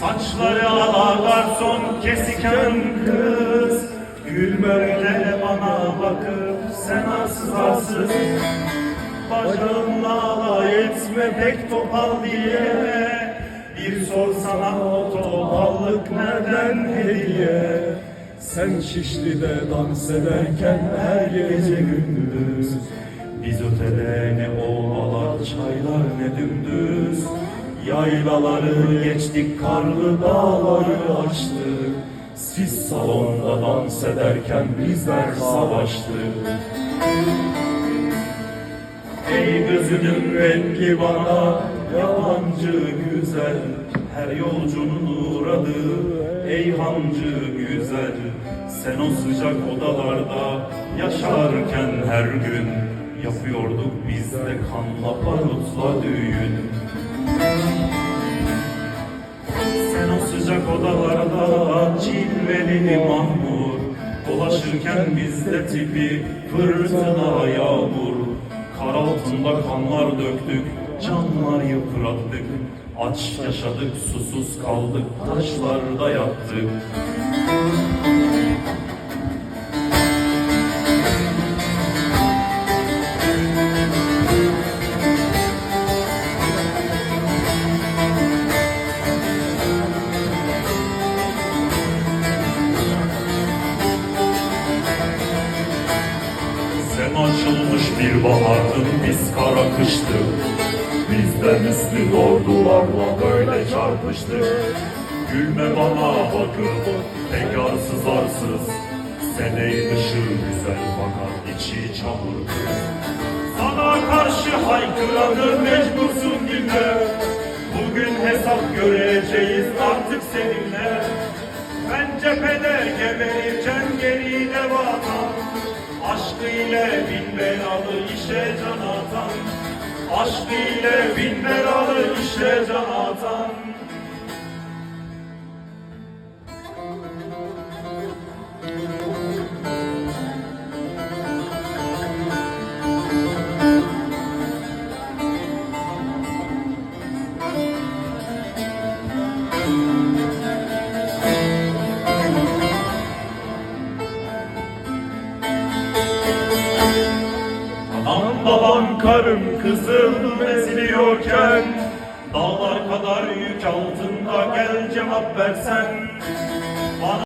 Saçları ala garson kesiken kız. Gülme öyle bana bakıp sen arsız Bacağınla alay etme pek topal diye. Bir sorsana o topallık nereden hediye? Sen Şişli'de dans ederken her gece gündüz. Biz ötede ne ovalar, Yaylaları geçtik, karlı dağları aştık Siz salonda dans ederken bizler savaştık. Ey gözünün rengi bana yabancı güzel Her yolcunun uğradığı ey hancı güzel. Sen o sıcak odalarda yaşarken her gün Yapıyorduk biz de kanla barutla düğün sıcak odalarda cilveli mahmur. Dolaşırken bizde tipi fırtına yağmur. Kar altında kanlar döktük, canlar yıprattık. Aç yaşadık, susuz kaldık, taşlarda yattık bir bahardın biz kara kıştık Bizden üstün ordularla böyle çarpıştık Gülme bana bakıp pek arsız arsız Sen ey dışı güzel fakat içi çamur. Sana karşı haykıranı mecbursun dinle. Bugün hesap göreceğiz Aşkı ile bin belalı işe can atan. Aşkı ile bin belalı babam karım kızım eziliyorken Dağlar kadar yük altında gel cevap versen